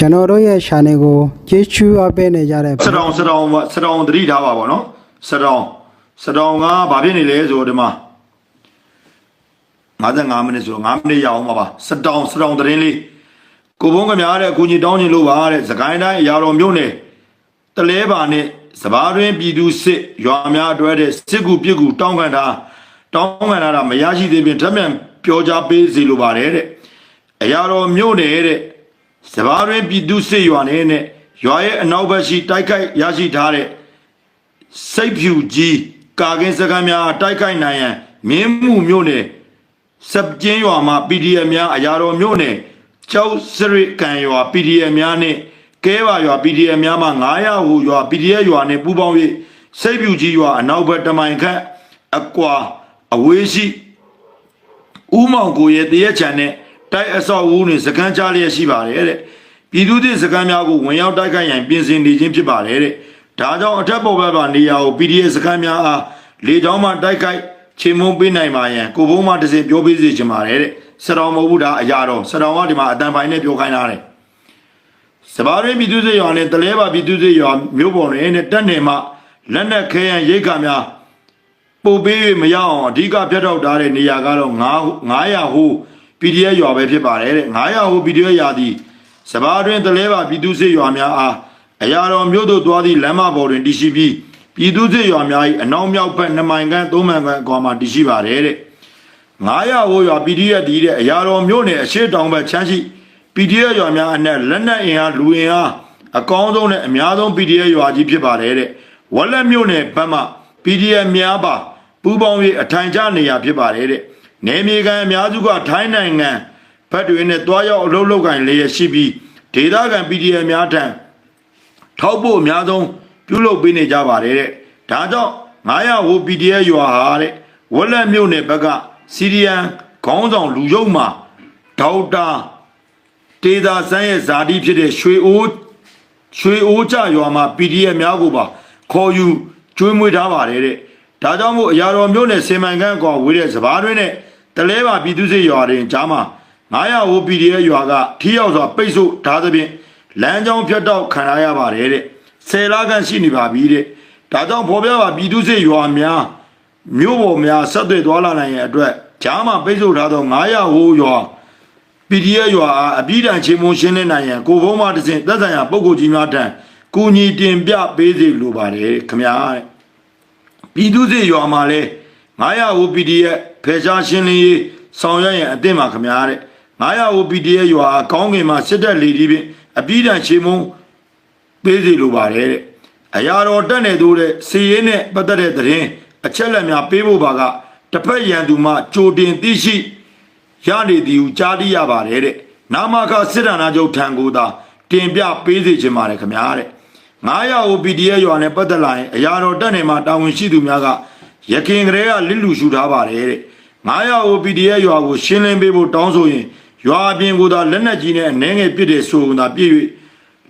ကျွန်တော်တို့ရဲ့ channel ကိုကျေးဇူးအပ်ပေးနေကြတဲ့စတောင်စတောင်စတောင်သတိထားပါဗောနော်စတောင်စတောင်ကဘာဖြစ်နေလဲဆိုတော့ဒီမှာ55မိနစ်ဆိုတော့5မိနစ်ရအောင်ပါပါစတောင်စတောင်သတင်းလေးကိုဘုန်းကများတဲ့အကူကြီးတောင်းချင်လို့ပါတဲ့စကိုင်းတိုင်းအရာတော်မြို့နယ်တလဲပါနဲ့စဘာတွင်ပြည်သူစစ်ရွာများအတွဲတဲ့စစ်ကူပြစ်ကူတောင်းခံတာတောင်းခံတာမရရှိသေးပြင်ထပ်မံပြောကြားပေးစီလိုပါတယ်တဲ့အရာတော်မြို့နယ်တဲ့ စဘာတွင်ပြည်သူစစ်ရွာနေနဲ့ရွာရဲ့အနောက်ဘက်ရှိတိုက်ခိုက်ရရှိထားတဲ့စိတ်ဖြူကြီးကာကင်းစကမ်းများတိုက်ခိုက်နိုင်ရန်မြင်းမှုမြို့နယ်စပ်ကျင်းရွာမှာ PDF များအရာတော်မြို့နယ်ကျောက်စရစ်ကံရွာ PDF များနဲ့ကဲပါရွာ PDF များမှာ900ဟူရွာ PDF ရွာနဲ့ပူးပေါင်း၍စိတ်ဖြူကြီးရွာအနောက်ဘက်တမိုင်ခန့်အကွာအဝေးရှိဦးမောင်ကိုရဲ့တရက်ချန်နဲ့ တိုက်အဆောက်အဦနဲ့စကမ်းကြားလျက်ရှိပါတယ်တဲ့ပြည်သူ့စစ်စကမ်းများကိုဝင်ရောက်တိုက်ခိုက်ရန်ပြင်ဆင်နေခြင်းဖြစ်ပါတယ်တဲ့ဒါကြောင့်အထက်ပေါ်ဘက်ကနေရာကို PDF စကမ်းများအားလေကြောင်းမှတိုက်ခိုက်ချေမုန်းပေးနိုင်ပါရန်ကိုဘုံမှတစ်စင်ပြောပေးစေချင်ပါတယ်တဲ့စတော်မဟုတ်ဘူးဒါအရာတော်စတော်ကဒီမှာအတန်ပိုင်းနဲ့ပြောခိုင်းတာတဲ့စဘာရင်းပြည်သူ့စစ်ရွာနဲ့တလဲပါပြည်သူ့စစ်ရွာမြို့ပေါ်နဲ့တက်နေမှလက်နက်ခဲယံရိတ်ခါများပို့ပေး၍မရအောင်အဓိကပြတ်တော့ထားတဲ့နေရာကတော့9 900ဟို PDF ရွာပဲဖြစ်ပါတယ်တဲ့900ဟို PDF ရွာသည်စဘာတွင်တလဲပါပြည်သူစစ်ရွာများအားအရာတော်မြို့သို့သွားသည့်လမ်းမပေါ်တွင်တည်ရှိပြီးပြည်သူစစ်ရွာများ၏အနောက်မြောက်ဘက်2မိုင်ခန့်3မိုင်ခန့်အကွာမှာတည်ရှိပါတယ်တဲ့900ဟိုရွာ PDF တည်တဲ့အရာတော်မြို့နယ်အရှိတောင်ဘက်ချမ်းရှိ PDF ရွာများအနက်လက်နက်အင်အားလူအင်အားအကောင်းဆုံးနဲ့အများဆုံး PDF ရွာကြီးဖြစ်ပါတယ်တဲ့ဝက်လက်မြို့နယ်ဘက်မှ PDF များပါပူးပေါင်း၍အထိုင်ကျနေရာဖြစ်ပါတယ်တဲ့ နေမြေကန်အများစုကထိုင်းနိုင်ငံဘက်တွေနဲ့တွားရောက်အလုပ်လုပ်ကင်လျက်ရှိပြီးဒေသခံ PDF များထံထောက်ဖို့အများဆုံးပြုလုပ်ပေးနေကြပါတယ်တဲ့ဒါကြောင့်900ဟို PDF ရွာဟာတဲ့ဝက်လက်မြို့နယ်ဘက်ကစီရီယန်ခေါင်းဆောင်လူရုံမှာဒေါက်တာတေသာဆန်းရဲ့ဇာတိဖြစ်တဲ့ရွှေအိုးရွှေအိုးကြရွာမှာ PDF များကိုပါခေါ်ယူကျွေးမွေးထားပါတယ်တဲ့ဒါကြောင့်မို့အရာတော်မျိုးနဲ့စေမန်ခန့်ကွာဝေးတဲ့စပားတွင်းနဲ့ တလဲပါပြည်သူစစ်ရွာတွင်ကြားမှာ900ဟို PDF ရွာကထီရောက်စွာပိတ်ဆို့ထားသဖြင့်လမ်းကြောင်းဖြတ်တောက်ခံရရပါတယ်တဲ့ဆယ်လခန့်ရှိနေပါပြီတဲ့ဒါကြောင့်ဖော်ပြပါပြည်သူစစ်ရွာများမြို့ပေါ်များဆက်သွယ်သွားလာနိုင်ရန်အတွက်ကြားမှာပိတ်ဆို့ထားသော900ဟိုရွာ PDF ရွာအားအပြည်တန်ချင်းမွန်ရှင်းလင်းနိုင်ရန်ကိုဘုံမတစ်စင်သက်ဆိုင်ရာပုဂ္ဂိုလ်ကြီးများထံကူညီတင်ပြပေးစေလိုပါတယ်ခမညာတဲ့ပြည်သူစစ်ရွာမှာလဲ900ဟို PDF ဖယ်ရှားရှင်းလင်းရေးဆောင်ရွက်ရန်အသင့်ပါခမညာတဲ့900ဟို PDF ရွာအားကောင်းကင်မှာစစ်တပ်လေဒီဖြင့်အပြည်တန်ချင်းမွန်ပေးစေလိုပါတယ်တဲ့အရာတော်တက်နေသူတဲ့စီရင်နဲ့ပတ်သက်တဲ့သတင်းအချက်လက်များပေးဖို့ပါကတစ်ဖက်ရန်သူမှကြိုတင်သိရှိရနေသည်ဟုကြားသိရပါတယ်တဲ့နာမခစစ်ဒဏ္ဍာချုပ်ထံကိုသာတင်ပြပေးစေချင်ပါတယ်ခင်ဗျာတဲ့900 OPDS ရွာနဲ့ပတ်သက်လာရင်အရာတော်တက်နေမှာတာဝန်ရှိသူများက ရခင်ကလေးကလစ်လူရှူထားပါတယ်တဲ့900 OPDS ရွာကိုရှင်းလင်းပေးဖို့တောင်းဆိုရင်ရွာအပြင်ကိုသာလက်နက်ကြီးနဲ့အနေငယ်ပစ်တယ်ဆိုရင်သာပြည့်၍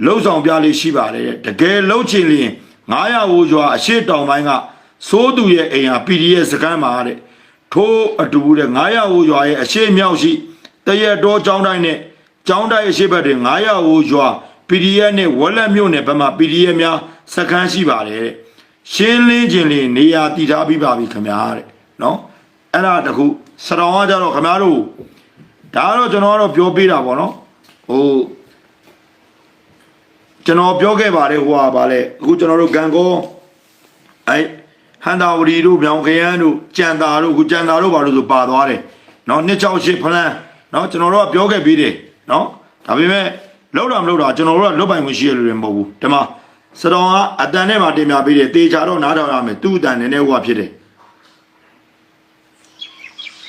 လှုပ်ဆောင်ပြလေးရှိပါတယ်တဲ့တကယ်လှုပ်ချင်လျင်900ဟိုရွာအရှိတောင်ပိုင်းကစိုးသူရဲ့အိမ်ဟာ PDF စကန်မှာတဲ့ထိုးအတူတဲ့900ဟိုရွာရဲ့အရှိမြောက်ရှိတရက်တော်ចောင်းတိုင်းနဲ့ចောင်းတိုင်းအရှိဘက်တွင်900ဟိုရွာ PDF နဲ့ဝက်လက်မြို့နယ်ဘက်မှာ PDF များစခန်းရှိပါတယ်တဲ့ ရှင်းလင်းခြင်းလေးနေရာတည်ထားပြီးပါပြီခင်ဗျာတဲ့နော်အဲ့ဒါတခုစတော်ကကြတော့ခင်ဗျားတို့ဒါကတော့ကျွန်တော်ကတော့ပြောပြတာပေါ့နော်ဟိုကျွန်တော်ပြောခဲ့ပါတယ်ဟိုဟာဗာလဲအခုကျွန်တော်တို့ဂံကောအဲဟန်တာဝတီတို့မြောင်ခရမ်းတို့ကြံတာတို့အခုကြံတာတို့ဗာလို့ဆိုပါသွားတယ်နော်နှစ်ချောင်းရှစ်ဖလန်းနော်ကျွန်တော်တို့ကပြောခဲ့ပြီးတယ်နော်ဒါပေမဲ့လောက်တာမလောက်တာကျွန်တော်တို့ကလွတ်ပိုင်ခွင့်ရှိရလို့လည်းမဟုတ်ဘူးဒီမှာ စတော်ကအတန်နဲ့မှတင်ပြပေးတယ်တေချာတော့နားထောင်ရမယ်သူ့အတန်နဲ့နဲ့ဟိုကဖြစ်တယ်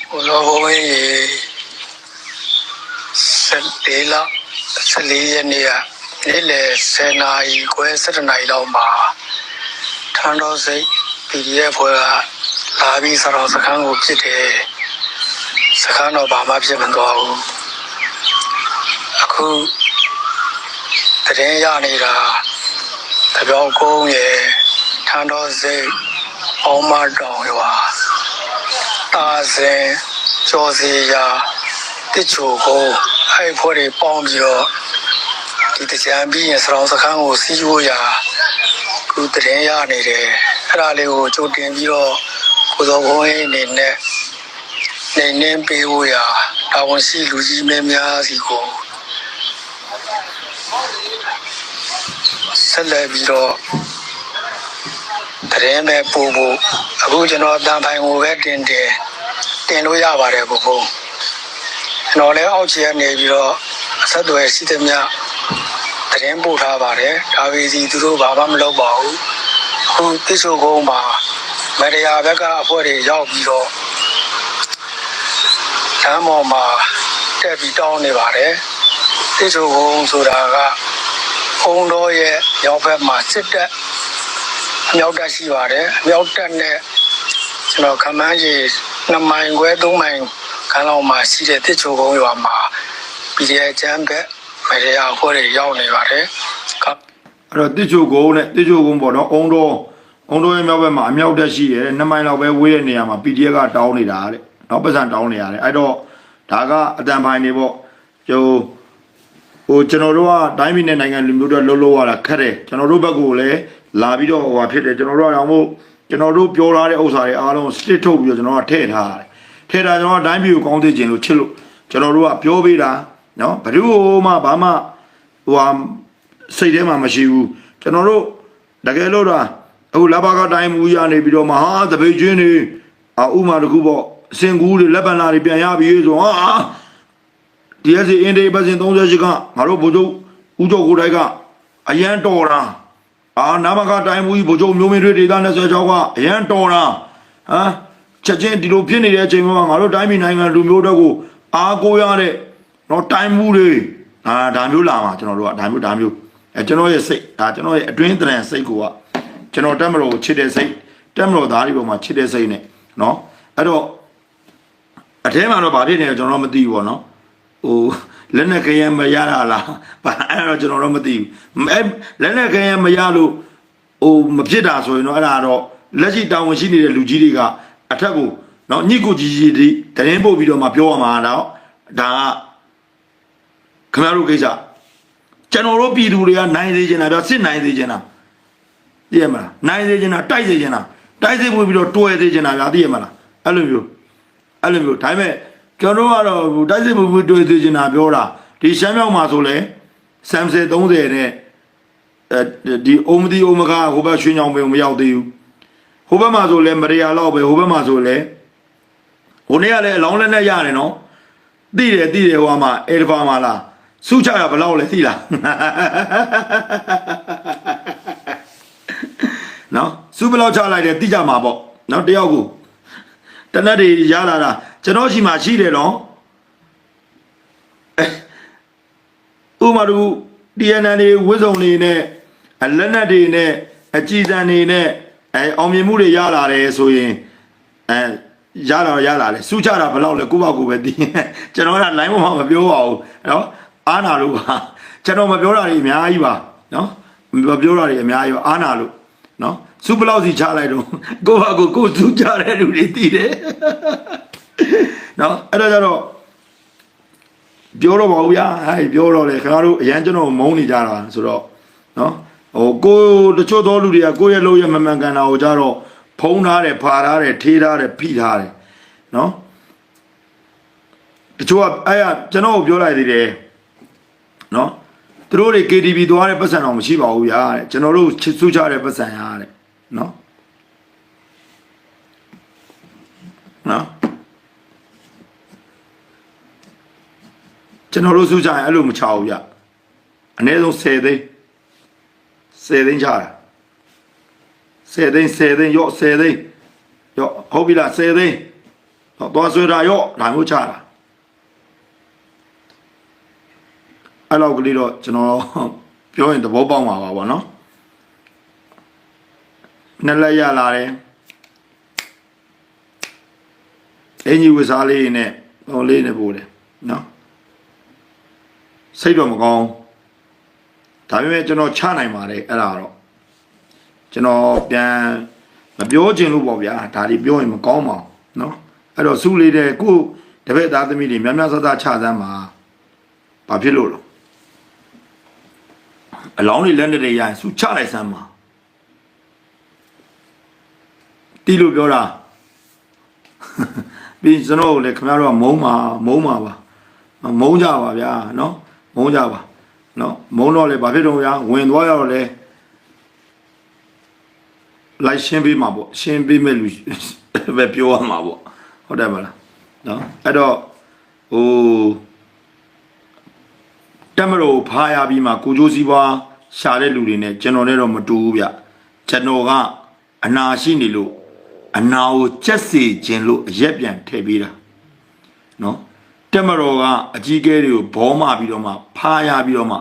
ဘုရားဘုန်းကြီးဆက်လေးလဆက်လေးရက်နေ့ကနေ့လယ်10နာရီခွဲ7နာရီလောက်မှာထန်းတော်စိတ် PDF ဖွဲ့ကလာပြီးစတော်စခန်းကိုဖြစ်တယ်စခန်းတော့ဘာမှဖြစ်မသွားဘူးအခုတရင်ရနေတာ တပြောက်ကုန်းရဲ့ထန်းတော်စိတ်အောင်မတောင်ရွာတာဇင်ကျော်စီယာတစ်ချိုကိုအဲ့ဖွဲ့တွေပေါင်းပြီးတော့ဒီတကြံပြီးရင်စရောင်းစခန်းကိုစီးဖို့ရာခုတရင်ရနေတယ်အဲ့ဒါလေးကိုကြိုတင်ပြီးတော့ကိုစောဘုန်းကြီးအနေနဲ့နေနေပေးဖို့ရာတာဝန်ရှိလူကြီးမင်းများစီကို ဆက်လက်ပြီးတော့တရင်ပဲပို့ဖို့အခုကျွန်တော်အတန်ဖိုင်ကိုပဲတင်တယ်တင်လို့ရပါတယ်ဘုဘုန်းကျွန်တော်လည်းအောက်ခြေကနေပြီးတော့အဆက်အသွယ်ရှိသမျှတရင်ပို့ထားပါတယ်ဒါပေစီသူတို့ဘာမှမလုပ်ပါဘူးအခုတိစုကုန်းမှာမရယာဘက်ကအဖွဲ့တွေရောက်ပြီးတော့ဓမ္မော်မှာတက်ပြီးတောင်းနေပါတယ်တိစုကုန်းဆိုတာက ဘုံတော်ရဲ့ရောက်ဘက်မှာစစ်တပ်အမြောက်တက်ရှိပါတယ်အမြောက်တက်နဲ့ကျွန်တော်ခမန်းကြီး2မိုင်ခွဲ3မိုင်ခန်းလောက်မှာရှိတဲ့တိစုကုန်းရွာမှာ PDF ကျမ်းဘက်မရယာအဖွဲ့တွေရောက်နေပါတယ်ကအဲ့တော့တစ်ချိုကုန်းနဲ့တစ်ချိုကုန်းပေါ့နော်အုံတော်အုံတော်ရဲ့မြောက်ဘက်မှာအမြောက်တက်ရှိရဲနှစ်မိုင်လောက်ပဲဝေးတဲ့နေရာမှာ PDF ကတောင်းနေတာတဲ့နော်ပတ်စံတောင်းနေရတယ်အဲ့တော့ဒါကအတန်ဖိုင်နေပေါ့ကျိုး ဟိုကျွန်တော်တို့ကတိုင်းပြည်နဲ့နိုင်ငံလူမျိုးတွေလှုပ်လှုပ်ရတာခက်တယ်ကျွန်တော်တို့ဘက်ကလည်းလာပြီးတော့ဟိုဟာဖြစ်တယ်ကျွန်တော်တို့ကတော့မို့ကျွန်တော်တို့ပြောထားတဲ့ဥစ္စာတွေအားလုံးစစ်ထုတ်ပြီးတော့ကျွန်တော်ကထည့်ထားရတယ်ထည့်တာကျွန်တော်ကတိုင်းပြည်ကိုကောင်းသိခြင်းလို့ချစ်လို့ကျွန်တော်တို့ကပြောပေးတာနော်ဘယ်သူမှဘာမှဟိုဟာစိတ်ထဲမှာမရှိဘူးကျွန်တော်တို့တကယ်လို့တော့အခုလဘကတိုင်းမူရနေပြီးတော့မဟာတပိတ်ချင်းနေအဥမာတခုပေါ့အစင်ကူးတွေလက်ပံလာတွေပြန်ရပြီဆိုဟာ DSC အင်ဒေးပတ်စဉ်38ကငါတို့ဗိုလ်ချုပ်ဦးကျော်ကိုတိုင်ကအရန်တော်တာအာနာမကတိုင်းမူကြီးဗိုလ်ချုပ်မျိုးမင်းတွေဒေသ26ကအရန်တော်တာဟမ်ချက်ချင်းဒီလိုဖြစ်နေတဲ့အချိန်မှာငါတို့တိုင်းပြည်နိုင်ငံလူမျိုးတို့ကိုအားကိုးရတဲ့တော့တိုင်းမူတွေအာဒါမျိုးလာမှာကျွန်တော်တို့ကဒါမျိုးဒါမျိုးအဲကျွန်တော်ရဲ့စိတ်ဒါကျွန်တော်ရဲ့အတွင်းသဏ္ဍာန်စိတ်ကိုကကျွန်တော်တက်မလို့ချစ်တဲ့စိတ်တက်မလို့သားဒီပုံမှာချစ်တဲ့စိတ်နဲ့နော်အဲ့တော့အထဲမှာတော့ဗာဖြစ်နေတယ်ကျွန်တော်မသိဘူးပေါ့နော် ဟိုလက်နဲ့ခရမ်းမရတာလားဘာအဲ့တော့ကျွန်တော်တော့မသိဘူးအဲလက်နဲ့ခရမ်းမရလို့ဟိုမဖြစ်တာဆိုရင်တော့အဲ့ဒါတော့လက်ရှိတာဝန်ရှိနေတဲ့လူကြီးတွေကအထက်ကိုနော်ညစ်ကိုကြီးကြီးတွေတရင်ပို့ပြီးတော့မှပြောရမှာတော့ဒါကခင်ဗျားတို့ကိစ္စကျွန်တော်တို့ပြည်သူတွေကနိုင်စေချင်တာပြောစစ်နိုင်စေချင်တာသိရမလားနိုင်စေချင်တာတိုက်စေချင်တာတိုက်စေပို့ပြီးတော့တွယ်စေချင်တာဗျာသိရမလားအဲ့လိုမျိုးအဲ့လိုမျိုးဒါပေမဲ့ ကျွန်တော်တို့ကတော့ဟိုတိုက်စစ်မှုမှုတွေ့သေးချင်တာပြောတာဒီရှမ်းမြောက်မှာဆိုလဲဆမ်ဆယ်30နဲ့အဲဒီအိုမဒီအိုမကဟိုဘက်ရွှေညောင်ပင်မရောက်သေးဘူးဟိုဘက်မှာဆိုလဲမရယာလောက်ပဲဟိုဘက်မှာဆိုလဲဟိုနေ့ကလည်းအလောင်းလက်နဲ့ရတယ်နော်သိတယ်သိတယ်ဟိုမှာအေဒဖာမှာလားစုချတာဘယ်လောက်လဲသိလားနော်စုဘယ်လောက်ချလိုက်တယ်သိကြမှာပေါ့နော်တယောက်ကို တနက်တွေရလာတာကျွန်တော်ရှိမှရှိတယ်နော်အဲဥမာတို့ DNA တွေဝိဇုံတွေနဲ့အလက်နက်တွေနဲ့အကြည်စံတွေနဲ့အဲအောင်မြင်မှုတွေရလာတယ်ဆိုရင်အဲရလာရလာလေစူးချတာဘယ်လောက်လဲကိုယ့်ဘာကိုယ်ပဲသိရင်ကျွန်တော်က line ပေါ်မှာမပြောပါဘူးနော်အားနာလို့ပါကျွန်တော်မပြောတာတွေအများကြီးပါနော်မပြောတာတွေအများကြီးပါအားနာလို့နော် စူးဘယ်လောက်စီချလိုက်တော့ကိုယ့်ဘာကိုယ်ကိုယ်စူးချတဲ့လူတွေသိတယ်နော်အဲ့ဒါကြတော့ပြောတော့ပါဘူးဗျာဟဲ့ပြောတော့လေခင်ဗျားတို့အရန်ကျွန်တော်မုန်းနေကြတာဆိုတော့နော်ဟိုကိုတချို့သောလူတွေကကိုယ့်ရဲ့လို့ရမမှန်ကန်တာကိုကြတော့ဖုံးထားတယ်ဖာထားတယ်ထေးထားတယ်ဖိထားတယ်နော်တချို့ကအဲ့ရကျွန်တော်ကိုပြောလိုက်သေးတယ်နော်သူတို့တွေ KTV သွားတဲ့ပတ်စံတော့မရှိပါဘူးဗျာတဲ့ကျွန်တော်တို့ချစ်စုချတဲ့ပတ်စံရတဲ့ နော်နော်ကျွန်တော်တို့စုကြရင်အဲ့လိုမချဘူးဗျအနည်းဆုံး10သိန်း10သိန်းချတာ10သိန်း10သိန်းရော့10သိန်းရော့ဟုတ်ပြီလား10သိန်းတော့သွားဆွဲတာရော့ဒါမျိုးချတာအဲ့လောက်ကလေးတော့ကျွန်တော်ပြောရင်သဘောပေါက်မှာပါဗောနော် နှစ်လက်ရလာတယ်အင်ကြီးဝစားလေးနဲ့ပုံလေးနဲ့ပို့တယ်နော်စိတ်တော့မကောင်းဒါပေမဲ့ကျွန်တော်ချနိုင်ပါတယ်အဲ့ဒါတော့ကျွန်တော်ပြန်မပြောချင်လို့ပေါ့ဗျာဒါတွေပြောရင်မကောင်းပါဘူးနော်အဲ့တော့စုလေးတဲ့ကိုတပည့်သားသမီးတွေများများဆဆချစမ်းပါဘာဖြစ်လို့လဲအလောင်းတွေလက်နဲ့တွေရရင်စုချလိုက်စမ်းပါ တီးလို့ပြောတာပြီးကျွန်တော်တို့လည်းခင်ဗျားတို့ကမုန်းပါမုန်းပါပါမုန်းကြပါဗျာနော်မုန်းကြပါနော်မုန်းတော့လေဘာဖြစ်တော့ဗျာဝင်သွားရတော့လေလိုက်ရှင်းပေးမှာပေါ့ရှင်းပေးမဲ့လူပဲပြောရမှာပေါ့ဟုတ်တယ်မလားနော်အဲ့တော့ဟိုတက်မလို့ဖားရပြီးမှကိုကျိုးစည်းပွားရှာတဲ့လူတွေနဲ့ကျွန်တော်နဲ့တော့မတူဘူးဗျကျွန်တော်ကအနာရှိနေလို့ အနာကိုချက်စီခြင်းလို့အရက်ပြန်ထည့်ပေးတာနော်တက်မတော်ကအကြီးကဲတွေကိုဘောမပြီးတော့မှဖားရပြီးတော့မှ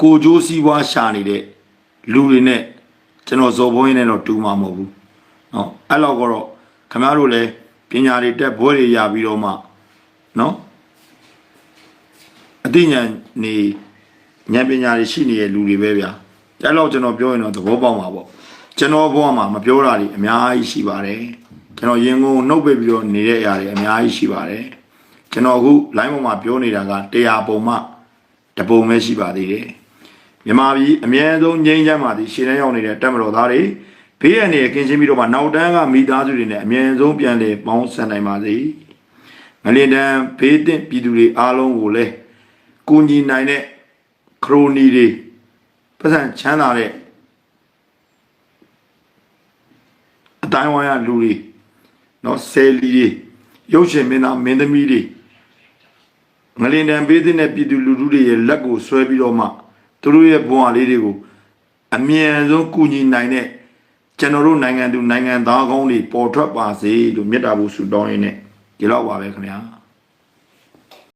ကိုကျိုးစည်းပွားရှာနေတဲ့လူတွေနဲ့ကျွန်တော်ဇော်ဘုန်းကြီးနဲ့တော့တူမှာမဟုတ်ဘူးနော်အဲ့လောက်ကတော့ခင်ဗျားတို့လည်းပညာတွေတက်ဘွဲတွေရပြီးတော့မှနော်အသိဉာဏ်နေဉာဏ်ပညာတွေရှိနေတဲ့လူတွေပဲဗျာအဲ့လောက်ကျွန်တော်ပြောရင်တော့သဘောပေါက်မှာပေါ့ ကျွန်တော်ဘဝမှာမပြောတာတွေအများကြီးရှိပါတယ်ကျွန်တော်ရင်ကုန်နှုတ်ပိတ်ပြီးတော့နေတဲ့အရာတွေအများကြီးရှိပါတယ်ကျွန်တော်အခု line ပေါ်မှာပြောနေတာကတရားပုံမှတပုံပဲရှိပါသေးတယ်မြန်မာပြည်အမြဲဆုံးငြိမ်းချမ်းပါသည်ရှင်ထဲရောက်နေတဲ့တက်မတော်သားတွေဘေးရန်တွေကင်းရှင်းပြီးတော့မှနောက်တန်းကမိသားစုတွေနဲ့အမြဲဆုံးပြန်လည်ပေါင်းဆန်နိုင်ပါစေငလင်တန်းဘေးတင်ပြည်သူတွေအားလုံးကိုလည်းကူညီနိုင်တဲ့ခရိုနီတွေပတ်စံချမ်းသာတဲ့အ တိုင်းဝိုင်းရလူတွေနော်ဆယ်လီတွေရုပ်ရှင်မင်းသားမင်းသမီးတွေငလင်တန်ပေးတဲ့ပြည်သူလူထုတွေရဲ့လက်ကိုဆွဲပြီးတော့မှသူတို့ရဲ့ဘဝလေးတွေကိုအမြန်ဆုံးကူညီနိုင်တဲ့ကျွန်တော်တို့နိုင်ငံသူနိုင်ငံသားကောင်းတွေပေါ်ထွက်ပါစေလို့မြတ်တာဘုဆုတောင်းရင်းနဲ့ဒီလောက်ပါပဲခင်ဗျာ